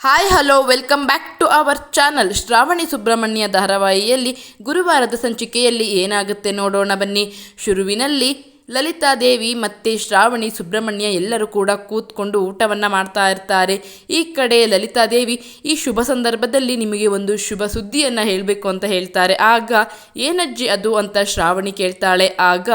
Hi hello welcome back to our channel Shravani Subramanya ಧಾರಾವಾಹಿಯಲ್ಲಿ ಗುರುವಾರದ ಸಂಚಿಕೆಯಲ್ಲಿ ಏನಾಗುತ್ತೆ ನೋಡೋಣ ಬನ್ನಿ. ಶುರುವಿನಲ್ಲಿ ಲಲಿತಾದೇವಿ ಮತ್ತು ಶ್ರಾವಣಿ ಸುಬ್ರಹ್ಮಣ್ಯ ಎಲ್ಲರೂ ಕೂಡ ಕೂತ್ಕೊಂಡು ಊಟವನ್ನು ಮಾಡ್ತಾ ಇರ್ತಾರೆ. ಈ ಕಡೆ ಲಲಿತಾದೇವಿ ಈ ಶುಭ ಸಂದರ್ಭದಲ್ಲಿ ನಿಮಗೆ ಒಂದು ಶುಭ ಸುದ್ದಿಯನ್ನು ಹೇಳಬೇಕು ಅಂತ ಹೇಳ್ತಾರೆ. ಆಗ, ಏನಜ್ಜಿ ಅದು ಅಂತ ಶ್ರಾವಣಿ ಕೇಳ್ತಾಳೆ. ಆಗ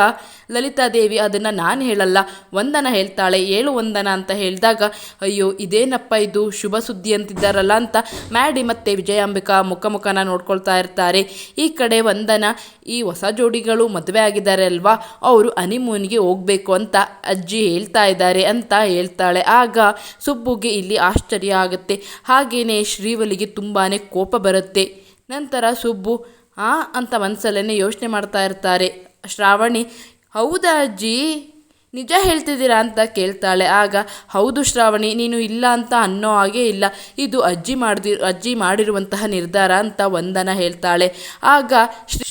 ಲಲಿತಾದೇವಿ, ಅದನ್ನು ನಾನು ಹೇಳಲ್ಲ ವಂದನ ಹೇಳ್ತಾಳೆ, ಏಳು ವಂದನ ಅಂತ ಹೇಳಿದಾಗ, ಅಯ್ಯೋ, ಇದೇನಪ್ಪ ಇದು, ಶುಭ ಸುದ್ದಿ ಅಂತಿದ್ದಾರಲ್ಲ ಅಂತ ಮ್ಯಾಡಿ ಮತ್ತು ವಿಜಯಾಂಬಿಕಾ ಮುಖ ಮುಖನ ನೋಡ್ಕೊಳ್ತಾ ಇರ್ತಾರೆ. ಈ ಕಡೆ ವಂದನ ಈ ಹೊಸ ಜೋಡಿಗಳು ಮದುವೆ ಆಗಿದ್ದಾರೆ ಅಲ್ವಾ, ಅವರು ಅನಿಮೂನಿಗೆ ಹೋಗಬೇಕು ಅಂತ ಅಜ್ಜಿ ಹೇಳ್ತಾ ಇದ್ದಾರೆ ಅಂತ ಹೇಳ್ತಾಳೆ. ಆಗ ಸುಬ್ಬುಗೆ ಇಲ್ಲಿ ಆಶ್ಚರ್ಯ ಆಗುತ್ತೆ. ಹಾಗೆಯೇ ಶ್ರೀವಲಿಗೆ ತುಂಬಾ ಕೋಪ ಬರುತ್ತೆ. ನಂತರ ಸುಬ್ಬು, ಆ? ಅಂತ ಮನಸ್ಸಲ್ಲೇ ಯೋಚನೆ ಮಾಡ್ತಾ ಇರ್ತಾರೆ. ಶ್ರಾವಣಿ ಹೌದಾ ಅಜ್ಜಿ? ನಿಜ ಹೇಳ್ತಿದ್ದೀರಾ ಅಂತ ಕೇಳ್ತಾಳೆ. ಆಗ, ಹೌದು ಶ್ರಾವಣಿ, ನೀನು ಇಲ್ಲ ಅಂತ ಅನ್ನೋ ಹಾಗೆ ಇಲ್ಲ. ಇದು ಅಜ್ಜಿ ಮಾಡ್ದಿ, ಅಜ್ಜಿ ಮಾಡಿರುವಂತಹ ನಿರ್ಧಾರ ಅಂತ ವಂದನ ಹೇಳ್ತಾಳೆ. ಆಗ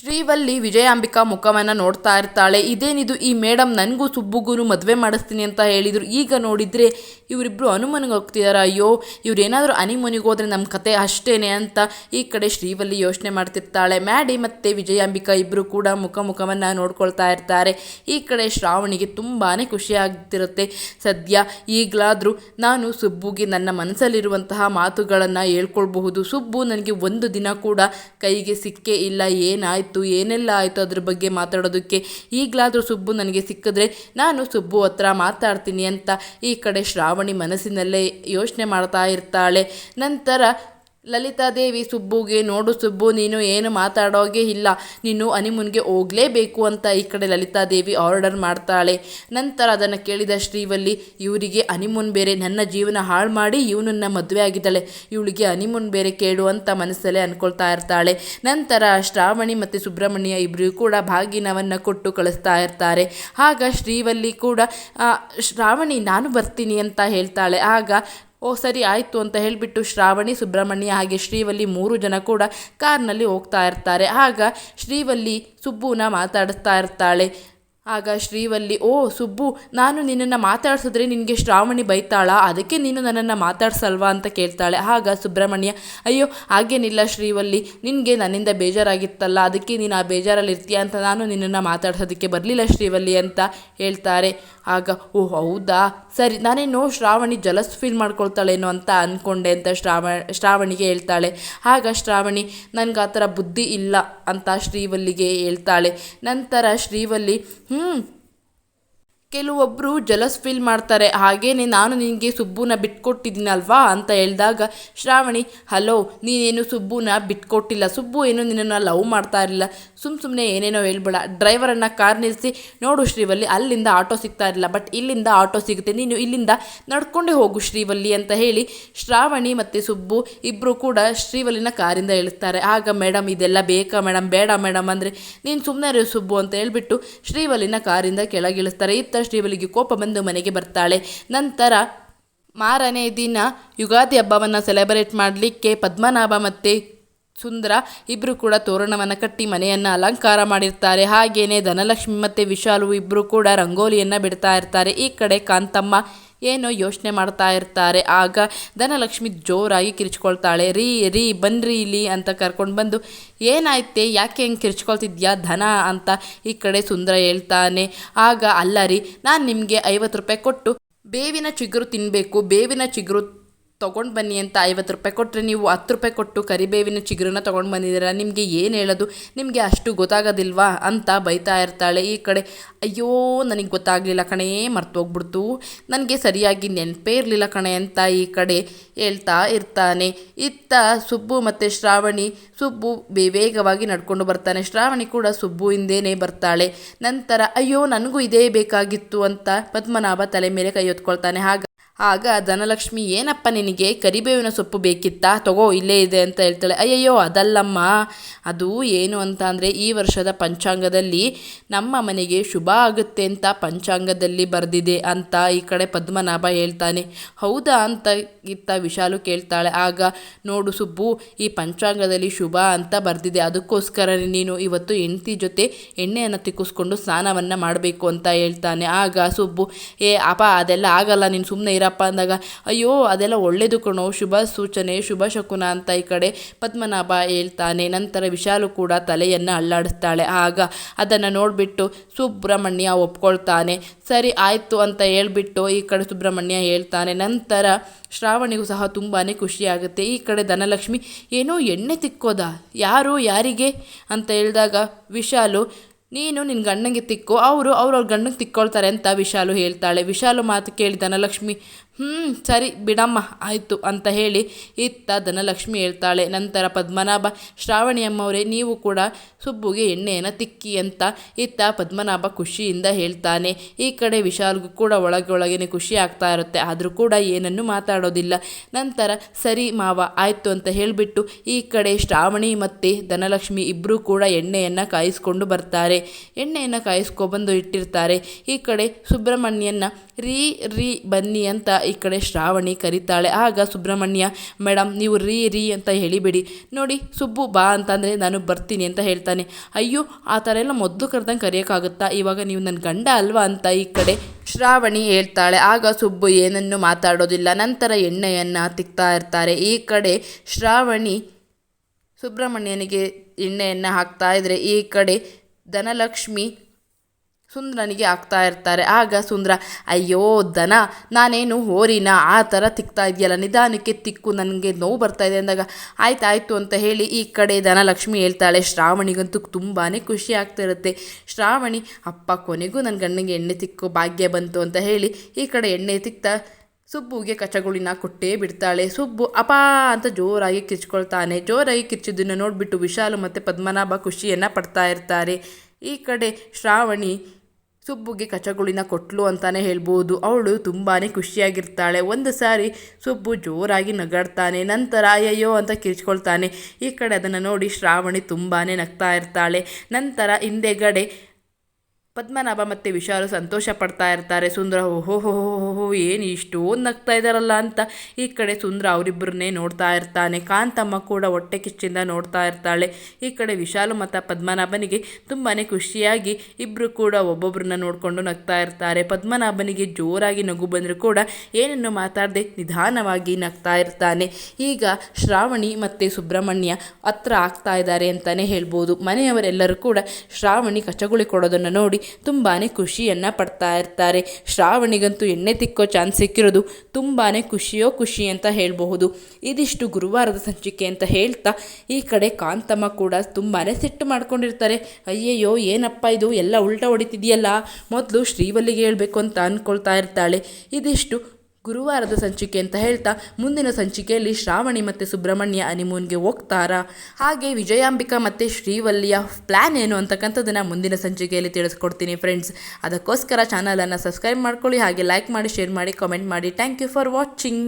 ಶ್ರೀವಲ್ಲಿ ವಿಜಯಾಂಬಿಕಾ ಮುಖವನ್ನು ನೋಡ್ತಾ ಇರ್ತಾಳೆ. ಇದೇನಿದು? ಈ ಮೇಡಮ್ ನನಗೂ ಸುಬ್ಬುಗೂ ಮದುವೆ ಮಾಡಿಸ್ತೀನಿ ಅಂತ ಹೇಳಿದರು. ಈಗ ನೋಡಿದರೆ ಇವರಿಬ್ಬರು ಹನುಮನಿಗೆ ಹೋಗ್ತಿದಾರ. ಅಯ್ಯೋ, ಇವರೇನಾದರೂ ಅನಿಮನಿಗೆ ಹೋದರೆ ನಮ್ಮ ಕತೆ ಅಷ್ಟೇನೆ ಅಂತ ಈ ಕಡೆ ಶ್ರೀವಲ್ಲಿ ಯೋಚನೆ ಮಾಡ್ತಿರ್ತಾಳೆ. ಮ್ಯಾಡಿ ಮತ್ತು ವಿಜಯಾಂಬಿಕಾ ಇಬ್ಬರು ಕೂಡ ಮುಖ ಮುಖವನ್ನು ನೋಡ್ಕೊಳ್ತಾ ಇರ್ತಾರೆ. ಈ ಕಡೆ ಶ್ರಾವಣಿಗೆ ತುಂಬಾ ಖುಷಿ ಆಗ್ತಿರುತ್ತೆ. ಸದ್ಯ ಈಗಲಾದರೂ ನಾನು ಸುಬ್ಬುಗೆ ನನ್ನ ಮನಸ್ಸಲ್ಲಿರುವಂತಹ ಮಾತುಗಳನ್ನು ಹೇಳ್ಕೊಳ್ಬಹುದು. ಸುಬ್ಬು ನನಗೆ ಒಂದು ದಿನ ಕೂಡ ಕೈಗೆ ಸಿಕ್ಕೇ ಇಲ್ಲ. ಏನಾಯಿತು? ಏನೆಲ್ಲ ಆಯಿತು ಅದ್ರ ಬಗ್ಗೆ ಮಾತಾಡೋದಕ್ಕೆ? ಈಗಲಾದರೂ ಸುಬ್ಬು ನನಗೆ ಸಿಕ್ಕಿದ್ರೆ ನಾನು ಸುಬ್ಬು ಹತ್ರ ಮಾತಾಡ್ತೀನಿ ಅಂತ ಈ ಕಡೆ ಶ್ರಾವಣಿ ಮನಸ್ಸಿನಲ್ಲೇ ಯೋಚನೆ ಮಾಡ್ತಾ ಇರ್ತಾಳೆ. ನಂತರ ಲಲಿತಾದೇವಿ, ಸುಬ್ಬುಗೆ ನೋಡು ಸುಬ್ಬು, ನೀನು ಏನು ಮಾತಾಡೋಗೆ ಇಲ್ಲ. ನೀನು ಹನಿಮೂನ್ಗೆ ಹೋಗಲೇಬೇಕು ಅಂತ ಈ ಕಡೆ ಲಲಿತಾದೇವಿ ಆರ್ಡರ್ ಮಾಡ್ತಾಳೆ. ನಂತರ ಅದನ್ನು ಕೇಳಿದ ಶ್ರೀವಲ್ಲಿ, ಇವರಿಗೆ ಅನಿಮುನ್ ಬೇರೆ ನನ್ನ ಜೀವನ ಹಾಳು ಮಾಡಿ ಇವನನ್ನು ಮದುವೆ ಆಗಿದ್ದಾಳೆ. ಇವಳಿಗೆ ಅನಿಮುನ್ ಬೇರೆ ಕೇಳು ಅಂತ ಮನಸ್ಸಲ್ಲೇ ಅಂದ್ಕೊಳ್ತಾ ಇರ್ತಾಳೆ. ನಂತರ ಶ್ರಾವಣಿ ಮತ್ತು ಸುಬ್ರಹ್ಮಣ್ಯ ಇಬ್ಬರಿಗೂ ಕೂಡ ಭಾಗಿನವನ್ನು ಕೊಟ್ಟು ಕಳಿಸ್ತಾ ಇರ್ತಾರೆ. ಆಗ ಶ್ರೀವಲ್ಲಿ ಕೂಡ ಶ್ರಾವಣಿ, ನಾನು ಬರ್ತೀನಿ ಅಂತ ಹೇಳ್ತಾಳೆ. ಆಗ ಓ ಸರಿ ಆಯಿತು ಅಂತ ಹೇಳಿಬಿಟ್ಟು ಶ್ರಾವಣಿ, ಸುಬ್ರಹ್ಮಣ್ಯ ಹಾಗೆ ಶ್ರೀವಲ್ಲಿ ಮೂರು ಜನ ಕೂಡ ಕಾರ್ನಲ್ಲಿ ಹೋಗ್ತಾ ಇರ್ತಾರೆ. ಆಗ ಶ್ರೀವಲ್ಲಿ ಸುಬ್ಬುನ ಮಾತಾಡಿಸ್ತಾ ಇರ್ತಾಳೆ. ಆಗ ಶ್ರೀವಲ್ಲಿ, ಓ ಸುಬ್ಬು, ನಾನು ನಿನ್ನನ್ನು ಮಾತಾಡ್ಸಿದ್ರೆ ನಿನಗೆ ಶ್ರಾವಣಿ ಬೈತಾಳ? ಅದಕ್ಕೆ ನೀನು ನನ್ನನ್ನು ಮಾತಾಡ್ಸಲ್ವಾ? ಅಂತ ಕೇಳ್ತಾಳೆ. ಆಗ ಸುಬ್ರಹ್ಮಣ್ಯ, ಅಯ್ಯೋ, ಹಾಗೇನಿಲ್ಲ ಶ್ರೀವಲ್ಲಿ, ನಿನಗೆ ನನ್ನಿಂದ ಬೇಜಾರಾಗಿತ್ತಲ್ಲ, ಅದಕ್ಕೆ ನೀನು ಆ ಬೇಜಾರಲ್ಲಿ ಇರ್ತೀಯ ಅಂತ ನಾನು ನಿನ್ನನ್ನು ಮಾತಾಡ್ಸೋದಕ್ಕೆ ಬರಲಿಲ್ಲ ಶ್ರೀವಲ್ಲಿ ಅಂತ ಹೇಳ್ತಾರೆ. ಆಗ, ಓ, ಹೌದಾ? ಸರಿ, ನಾನೇನೋ ಶ್ರಾವಣಿ ಜಲಸ್ ಫೀಲ್ ಮಾಡ್ಕೊಳ್ತಾಳೇನೋ ಅಂತ ಅಂದ್ಕೊಂಡೆ ಅಂತ ಶ್ರಾವ, ಶ್ರಾವಣಿಗೆ ಹೇಳ್ತಾಳೆ. ಆಗ ಶ್ರಾವಣಿ ನನಗೆ ಆ ಥರ ಬುದ್ಧಿ ಇಲ್ಲ ಅಂತ ಶ್ರೀವಲ್ಲಿಗೆ ಹೇಳ್ತಾಳೆ. ನಂತರ ಶ್ರೀವಲ್ಲಿ ಹ್ಞೂ ಕೆಲವೊಬ್ಬರು ಜಲಸ್ ಫೀಲ್ ಮಾಡ್ತಾರೆ, ಹಾಗೇನೆ ನಾನು ನಿನಗೆ ಸುಬ್ಬುನ ಬಿಟ್ಕೊಟ್ಟಿದ್ದೀನಲ್ವಾ? ಅಂತ ಹೇಳಿದಾಗ ಶ್ರಾವಣಿ, ಹಲೋ, ನೀನೇನು ಸುಬ್ಬುನ ಬಿಟ್ಕೊಟ್ಟಿಲ್ಲ. ಸುಬ್ಬು ಏನು ನಿನ್ನನ್ನು ಲವ್ ಮಾಡ್ತಾ ಇರಲಿಲ್ಲ. ಸುಮ್ಮ ಸುಮ್ಮನೆ ಏನೇನೋ ಹೇಳ್ಬೇಡ. ಡ್ರೈವರನ್ನು ಕಾರ್ ನಿಲ್ಲಿಸಿ ನೋಡು ಶ್ರೀವಲ್ಲಿ, ಅಲ್ಲಿಂದ ಆಟೋ ಸಿಗ್ತಾ ಇರಲಿಲ್ಲ. ಬಟ್ ಇಲ್ಲಿಂದ ಆಟೋ ಸಿಗುತ್ತೆ. ನೀನು ಇಲ್ಲಿಂದ ನಡ್ಕೊಂಡೇ ಹೋಗು ಶ್ರೀವಲ್ಲಿ, ಅಂತ ಹೇಳಿ ಶ್ರಾವಣಿ ಮತ್ತು ಸುಬ್ಬು ಇಬ್ಬರು ಕೂಡ ಶ್ರೀವಲ್ಲಿನ ಕಾರಿಂದ ಇಳಿಸ್ತಾರೆ. ಆಗ ಮೇಡಮ್ ಇದೆಲ್ಲ ಬೇಕಾ ಮೇಡಮ್ ಬೇಡ ಮೇಡಮ್ ಅಂದರೆ ನೀನು ಸುಮ್ಮನೆ ಸುಬ್ಬು ಅಂತ ಹೇಳಿಬಿಟ್ಟು ಶ್ರೀವಲ್ಲಿನ ಕಾರಿಂದ ಕೆಳಗಿಳಿಸ್ತಾರೆ. ಇತ್ತ ಶ್ರೀವಲ್ಲಿಗೆ ಕೋಪ ಬಂದು ಮನೆಗೆ ಬರ್ತಾಳೆ. ನಂತರ ಮಾರನೇ ದಿನ ಯುಗಾದಿ ಹಬ್ಬವನ್ನು ಸೆಲೆಬ್ರೇಟ್ ಮಾಡಲಿಕ್ಕೆ ಪದ್ಮನಾಭ ಮತ್ತು ಸುಂದರ ಇಬ್ಬರು ಕೂಡ ತೋರಣವನ್ನು ಕಟ್ಟಿ ಮನೆಯನ್ನು ಅಲಂಕಾರ ಮಾಡಿರ್ತಾರೆ. ಹಾಗೆಯೇ ಧನಲಕ್ಷ್ಮಿ ಮತ್ತು ವಿಶಾಲು ಇಬ್ಬರು ಕೂಡ ರಂಗೋಲಿಯನ್ನು ಬಿಡ್ತಾ ಇರ್ತಾರೆ. ಈ ಕಡೆ ಕಾಂತಮ್ಮ ಏನೋ ಯೋಚನೆ ಮಾಡ್ತಾ ಇರ್ತಾರೆ. ಆಗ ಧನಲಕ್ಷ್ಮಿ ಜೋರಾಗಿ ಕಿರಿಚ್ಕೊಳ್ತಾಳೆ. ರೀ ರೀ, ಬನ್ರಿ ಇಲ್ಲಿ ಅಂತ ಕರ್ಕೊಂಡು ಬಂದು, ಏನಾಯ್ತೆ, ಯಾಕೆ ಹೆಂಗೆ ಕಿರಿಚ್ಕೊಳ್ತಿದ್ಯಾ ಧನ ಅಂತ ಈ ಕಡೆ ಸುಂದರ ಹೇಳ್ತಾನೆ. ಆಗ, ಅಲ್ಲ ರೀ, ನಾನು ನಿಮಗೆ ಐವತ್ತು ರೂಪಾಯಿ ಕೊಟ್ಟು ಬೇವಿನ ಚಿಗುರು ತಿನ್ನಬೇಕು ಬೇವಿನ ಚಿಗುರು ತೊಗೊಂಡು ಬನ್ನಿ ಅಂತ ಐವತ್ತು ರೂಪಾಯಿ ಕೊಟ್ಟರೆ ನೀವು ಹತ್ತು ರೂಪಾಯಿ ಕೊಟ್ಟು ಕರಿಬೇವಿನ ಚಿಗುರನ್ನ ತೊಗೊಂಡು ಬಂದಿದ್ದೀರ? ನಿಮಗೆ ಏನು ಹೇಳೋದು? ನಿಮಗೆ ಅಷ್ಟು ಗೊತ್ತಾಗೋದಿಲ್ವಾ ಅಂತ ಬೈತಾ ಇರ್ತಾಳೆ ಈ ಕಡೆ. ಅಯ್ಯೋ, ನನಗೆ ಗೊತ್ತಾಗಲಿಲ್ಲ ಕಣೇ ಮರ್ತೋಗ್ಬಿಡ್ತು ನನಗೆ ಸರಿಯಾಗಿ ನೆನಪೇ ಇರಲಿಲ್ಲ ಕಣೆ ಅಂತ ಈ ಕಡೆ ಹೇಳ್ತಾ ಇರ್ತಾನೆ. ಇತ್ತ ಸುಬ್ಬು ಮತ್ತು ಶ್ರಾವಣಿ, ಸುಬ್ಬು ಬೇವೇಗವಾಗಿ ನಡ್ಕೊಂಡು ಬರ್ತಾನೆ. ಶ್ರಾವಣಿ ಕೂಡ ಸುಬ್ಬು ಹಿಂದೇನೆ ಬರ್ತಾಳೆ. ನಂತರ, ಅಯ್ಯೋ, ನನಗೂ ಇದೇ ಬೇಕಾಗಿತ್ತು ಅಂತ ಪದ್ಮನಾಭ ತಲೆ ಮೇಲೆ ಕೈ ಹೊತ್ಕೊಳ್ತಾನೆ. ಆಗ ಆಗ ಧನಲಕ್ಷ್ಮಿ, ಏನಪ್ಪ ನಿನಗೆ? ಕರಿಬೇವಿನ ಸೊಪ್ಪು ಬೇಕಿತ್ತಾ? ತಗೋ, ಇಲ್ಲೇ ಇದೆ ಅಂತ ಹೇಳ್ತಾಳೆ. ಅಯ್ಯಯ್ಯೋ, ಅದಲ್ಲಮ್ಮ. ಅದು ಏನು ಅಂತ ಅಂದರೆ, ಈ ವರ್ಷದ ಪಂಚಾಂಗದಲ್ಲಿ ನಮ್ಮ ಮನೆಗೆ ಶುಭ ಆಗುತ್ತೆ ಅಂತ ಪಂಚಾಂಗದಲ್ಲಿ ಬರೆದಿದೆ ಅಂತ ಈ ಕಡೆ ಪದ್ಮನಾಭ ಹೇಳ್ತಾನೆ. ಹೌದಾ? ಅಂತ ಇತ್ತ ವಿಶಾಲು ಕೇಳ್ತಾಳೆ. ಆಗ, ನೋಡು ಸುಬ್ಬು, ಈ ಪಂಚಾಂಗದಲ್ಲಿ ಶುಭ ಅಂತ ಬರೆದಿದೆ. ಅದಕ್ಕೋಸ್ಕರ ನೀನು ಇವತ್ತು ಹೆಂಡತಿ ಜೊತೆ ಎಣ್ಣೆಯನ್ನು ತಿಕ್ಕಿಸ್ಕೊಂಡು ಸ್ನಾನವನ್ನು ಮಾಡಬೇಕು ಅಂತ ಹೇಳ್ತಾನೆ. ಆಗ ಸುಬ್ಬು, ಏ, ಅಪ್ಪ, ಅದೆಲ್ಲ ಆಗಲ್ಲ. ನೀನು ಸುಮ್ಮನೆ ಇರ ಇದ್ದೀರಪ್ಪ ಅಂದಾಗ, ಅಯ್ಯೋ, ಅದೆಲ್ಲ ಒಳ್ಳೇದು ಕಣೋ, ಶುಭ ಸೂಚನೆ, ಶುಭ ಶಕುನ ಅಂತ ಈ ಕಡೆ ಪದ್ಮನಾಭ ಹೇಳ್ತಾನೆ. ನಂತರ ವಿಶಾಲು ಕೂಡ ತಲೆಯನ್ನು ಅಲ್ಲಾಡಿಸ್ತಾಳೆ. ಆಗ ಅದನ್ನು ನೋಡಿಬಿಟ್ಟು ಸುಬ್ರಹ್ಮಣ್ಯ ಒಪ್ಕೊಳ್ತಾನೆ. ಸರಿ, ಆಯಿತು ಅಂತ ಹೇಳ್ಬಿಟ್ಟು ಈ ಕಡೆ ಸುಬ್ರಹ್ಮಣ್ಯ ಹೇಳ್ತಾನೆ. ನಂತರ ಶ್ರಾವಣಿಗೂ ಸಹ ತುಂಬಾ ಖುಷಿಯಾಗುತ್ತೆ. ಈ ಕಡೆ ಧನಲಕ್ಷ್ಮಿ, ಏನೋ ಎಣ್ಣೆ ತಿಕ್ಕೋದ, ಯಾರು, ಯಾರಿಗೆ? ಅಂತ ಹೇಳಿದಾಗ ವಿಶಾಲು ನೀನು ನಿನ್ನ ಗಂಡನಿಗೆ ತಿಕ್ಕು, ಅವರು ಅವ್ರವ್ರ ಗಂಡನಿಗೆ ತಿಕ್ಕೊಳ್ತಾರೆ ಅಂತ ವಿಶಾಲು ಹೇಳ್ತಾಳೆ. ವಿಶಾಲು ಮಾತು ಕೇಳಿ ಧನಲಕ್ಷ್ಮಿ ಹ್ಞೂ ಸರಿ ಬಿಡಮ್ಮ, ಆಯಿತು ಅಂತ ಹೇಳಿ ಇತ್ತ ಧನಲಕ್ಷ್ಮಿ ಹೇಳ್ತಾಳೆ. ನಂತರ ಪದ್ಮನಾಭ ಶ್ರಾವಣಿ ಅಮ್ಮವರೇ ನೀವು ಕೂಡ ಸುಬ್ಬುಗೆ ಎಣ್ಣೆಯನ್ನು ತಿಕ್ಕಿ ಅಂತ ಇತ್ತ ಪದ್ಮನಾಭ ಖುಷಿಯಿಂದ ಹೇಳ್ತಾನೆ. ಈ ಕಡೆ ವಿಶಾಲ್ಗೂ ಕೂಡ ಒಳಗೆ ಒಳಗೇನೆ ಖುಷಿ ಆಗ್ತಾ ಇರುತ್ತೆ. ಆದರೂ ಕೂಡ ಏನನ್ನು ಮಾತಾಡೋದಿಲ್ಲ. ನಂತರ, ಸರಿ ಮಾವ, ಆಯಿತು ಅಂತ ಹೇಳಿಬಿಟ್ಟು ಈ ಕಡೆ ಶ್ರಾವಣಿ ಮತ್ತು ಧನಲಕ್ಷ್ಮಿ ಇಬ್ಬರೂ ಕೂಡ ಎಣ್ಣೆಯನ್ನು ಕಾಯಿಸ್ಕೊಂಡು ಬರ್ತಾರೆ. ಎಣ್ಣೆಯನ್ನು ಕಾಯಿಸ್ಕೊಬಂದು ಇಟ್ಟಿರ್ತಾರೆ. ಈ ಕಡೆ ಸುಬ್ರಹ್ಮಣ್ಯನ ರೀ ರೀ ಬನ್ನಿ ಅಂತ ಈ ಕಡೆ ಶ್ರಾವಣಿ ಕರೀತಾಳೆ. ಆಗ ಸುಬ್ರಹ್ಮಣ್ಯ ಮೇಡಮ್ ನೀವು ರೀ ರೀ ಅಂತ ಹೇಳಿಬಿಡಿ. ನೋಡಿ, ಸುಬ್ಬು ಬಾ ಅಂತಂದರೆ ನಾನು ಬರ್ತೀನಿ ಅಂತ ಹೇಳ್ತಾನೆ. ಅಯ್ಯೋ, ಆ ಥರ ಎಲ್ಲ ಮೊದಲು ಕರೆದಂಗೆ ಕರೆಯೋಕ್ಕಾಗುತ್ತಾ? ಇವಾಗ ನೀವು ನನ್ನ ಗಂಡ ಅಲ್ವಾ ಅಂತ ಈ ಕಡೆ ಶ್ರಾವಣಿ ಹೇಳ್ತಾಳೆ. ಆಗ ಸುಬ್ಬು ಏನನ್ನು ಮಾತಾಡೋದಿಲ್ಲ. ನಂತರ ಎಣ್ಣೆಯನ್ನು ತಿಕ್ತಾ ಇರ್ತಾರೆ. ಈ ಕಡೆ ಶ್ರಾವಣಿ ಸುಬ್ರಹ್ಮಣ್ಯನಿಗೆ ಎಣ್ಣೆಯನ್ನು ಹಾಕ್ತಾ ಇದ್ದರೆ ಈ ಕಡೆ ಧನಲಕ್ಷ್ಮಿ ಸುಂದ್ರನಿಗೆ ಆಗ್ತಾ ಇರ್ತಾರೆ. ಆಗ ಸುಂದ್ರ, ಅಯ್ಯೋ ದನ, ನಾನೇನು ಹೋರಿನ, ಆ ಥರ ತಿಕ್ತಾ ಇದೆಯಲ್ಲ, ನಿಧಾನಕ್ಕೆ ತಿಕ್ಕು, ನನಗೆ ನೋವು ಬರ್ತಾ ಇದೆ ಅಂದಾಗ ಆಯ್ತು ಆಯಿತು ಅಂತ ಹೇಳಿ ಈ ಕಡೆ ಧನಲಕ್ಷ್ಮಿ ಹೇಳ್ತಾಳೆ. ಶ್ರಾವಣಿಗಂತೂ ತುಂಬಾ ಖುಷಿ ಆಗ್ತಿರುತ್ತೆ. ಶ್ರಾವಣಿ, ಅಪ್ಪ ಕೊನೆಗೂ ನನ್ನ ಗಂಡನಿಗೆ ಎಣ್ಣೆ ತಿಕ್ಕೋ ಭಾಗ್ಯ ಬಂತು ಅಂತ ಹೇಳಿ ಈ ಕಡೆ ಎಣ್ಣೆ ತಿಕ್ತಾ ಸುಬ್ಬುಗೆ ಕಚಗುಳಿನ ಕೊಟ್ಟೇ ಬಿಡ್ತಾಳೆ. ಸುಬ್ಬು ಅಪಾ ಅಂತ ಜೋರಾಗಿ ಕಿರ್ಚ್ಕೊಳ್ತಾನೆ. ಜೋರಾಗಿ ಕಿರ್ಚಿದ್ದನ್ನು ನೋಡಿಬಿಟ್ಟು ವಿಶಾಲು ಮತ್ತು ಪದ್ಮನಾಭ ಖುಷಿಯನ್ನು ಪಡ್ತಾ ಇರ್ತಾರೆ. ಈ ಕಡೆ ಶ್ರಾವಣಿ ಸುಬ್ಬುಗೆ ಕಚಗುಳಿನ ಕೊಟ್ಲು ಅಂತಾನೆ ಹೇಳ್ಬೋದು. ಅವಳು ತುಂಬಾ ಖುಷಿಯಾಗಿರ್ತಾಳೆ. ಒಂದು ಸಾರಿ ಸುಬ್ಬು ಜೋರಾಗಿ ನಗಾಡ್ತಾನೆ. ನಂತರ, ಅಯ್ಯಯ್ಯೋ ಅಂತ ಕಿರ್ಚ್ಕೊಳ್ತಾನೆ. ಈ ಕಡೆ ಅದನ್ನು ನೋಡಿ ಶ್ರಾವಣಿ ತುಂಬಾ ನಗ್ತಾ ಇರ್ತಾಳೆ. ನಂತರ ಹಿಂದೆಗಡೆ ಪದ್ಮನಾಭ ಮತ್ತು ವಿಶಾಲು ಸಂತೋಷ ಪಡ್ತಾ ಇರ್ತಾರೆ. ಸುಂದರ ಓಹೋ ಹೋ ಹೋ ಏನು ಇಷ್ಟೊಂದು ನಗ್ತಾ ಇದ್ದಾರಲ್ಲ ಅಂತ ಈ ಕಡೆ ಸುಂದರ ಅವರಿಬ್ಬರನ್ನೇ ನೋಡ್ತಾ ಇರ್ತಾನೆ. ಕಾಂತಮ್ಮ ಕೂಡ ಹೊಟ್ಟೆ ಕಿಚ್ಚಿಂದ ನೋಡ್ತಾ ಇರ್ತಾಳೆ. ಈ ಕಡೆ ವಿಶಾಲು ಮತ್ತು ಪದ್ಮನಾಭನಿಗೆ ತುಂಬಾ ಖುಷಿಯಾಗಿ ಇಬ್ಬರು ಕೂಡ ಒಬ್ಬೊಬ್ಬರನ್ನ ನೋಡಿಕೊಂಡು ನಗ್ತಾ ಇರ್ತಾರೆ. ಪದ್ಮನಾಭನಿಗೆ ಜೋರಾಗಿ ನಗು ಬಂದರೂ ಕೂಡ ಏನನ್ನು ಮಾತಾಡದೆ ನಿಧಾನವಾಗಿ ನಗ್ತಾ ಇರ್ತಾನೆ. ಈಗ ಶ್ರಾವಣಿ ಮತ್ತು ಸುಬ್ರಹ್ಮಣ್ಯ ಹತ್ರ ಆಗ್ತಾ ಇದ್ದಾರೆ ಅಂತಲೇ ಹೇಳ್ಬೋದು. ಮನೆಯವರೆಲ್ಲರೂ ಕೂಡ ಶ್ರಾವಣಿ ಕಚಗುಳಿ ಕೊಡೋದನ್ನು ನೋಡಿ ತುಂಬಾ ಖುಷಿಯನ್ನು ಪಡ್ತಾ ಇರ್ತಾರೆ. ಶ್ರಾವಣಿಗಂತೂ ಎಣ್ಣೆ ತಿಕ್ಕೋ ಚಾನ್ಸ್ ಸಿಕ್ಕಿರೋದು ತುಂಬಾ ಖುಷಿಯೋ ಖುಷಿ ಅಂತ ಹೇಳಬಹುದು. ಇದಿಷ್ಟು ಗುರುವಾರದ ಸಂಚಿಕೆ ಅಂತ ಹೇಳ್ತಾ ಈ ಕಡೆ ಕಾಂತಮ್ಮ ಕೂಡ ತುಂಬಾ ಸಿಟ್ಟು ಮಾಡ್ಕೊಂಡಿರ್ತಾರೆ. ಅಯ್ಯಯ್ಯೋ, ಏನಪ್ಪ ಇದು? ಎಲ್ಲ ಉಲ್ಟಾ ಹೊಡಿತಿದೆಯಲ್ಲ? ಮೊದಲು ಶ್ರೀವಲ್ಲಿಗೆ ಹೇಳಬೇಕು ಅಂತ ಅಂದ್ಕೊಳ್ತಾ ಇರ್ತಾಳೆ. ಇದಿಷ್ಟು ಗುರುವಾರದ ಸಂಚಿಕೆ ಅಂತ ಹೇಳ್ತಾ ಮುಂದಿನ ಸಂಚಿಕೆಯಲ್ಲಿ ಶ್ರಾವಣಿ ಮತ್ತು ಸುಬ್ರಹ್ಮಣ್ಯ ಅನಿಮೂನ್ಗೆ ಹೋಗ್ತಾರಾ? ಹಾಗೆ ವಿಜಯಾಂಬಿಕಾ ಮತ್ತು ಶ್ರೀವಲ್ಲಿಯ ಪ್ಲ್ಯಾನ್ ಏನು ಅಂತಕ್ಕಂಥದ್ದನ್ನು ಮುಂದಿನ ಸಂಚಿಕೆಯಲ್ಲಿ ತಿಳಿಸ್ಕೊಡ್ತೀನಿ ಫ್ರೆಂಡ್ಸ್ ಅದಕ್ಕೋಸ್ಕರ ಚಾನಲನ್ನು ಸಬ್ಸ್ಕ್ರೈಬ್ ಮಾಡ್ಕೊಳ್ಳಿ, ಹಾಗೆ ಲೈಕ್ ಮಾಡಿ ಶೇರ್ ಮಾಡಿ ಕಮೆಂಟ್ ಮಾಡಿ. Thank you for watching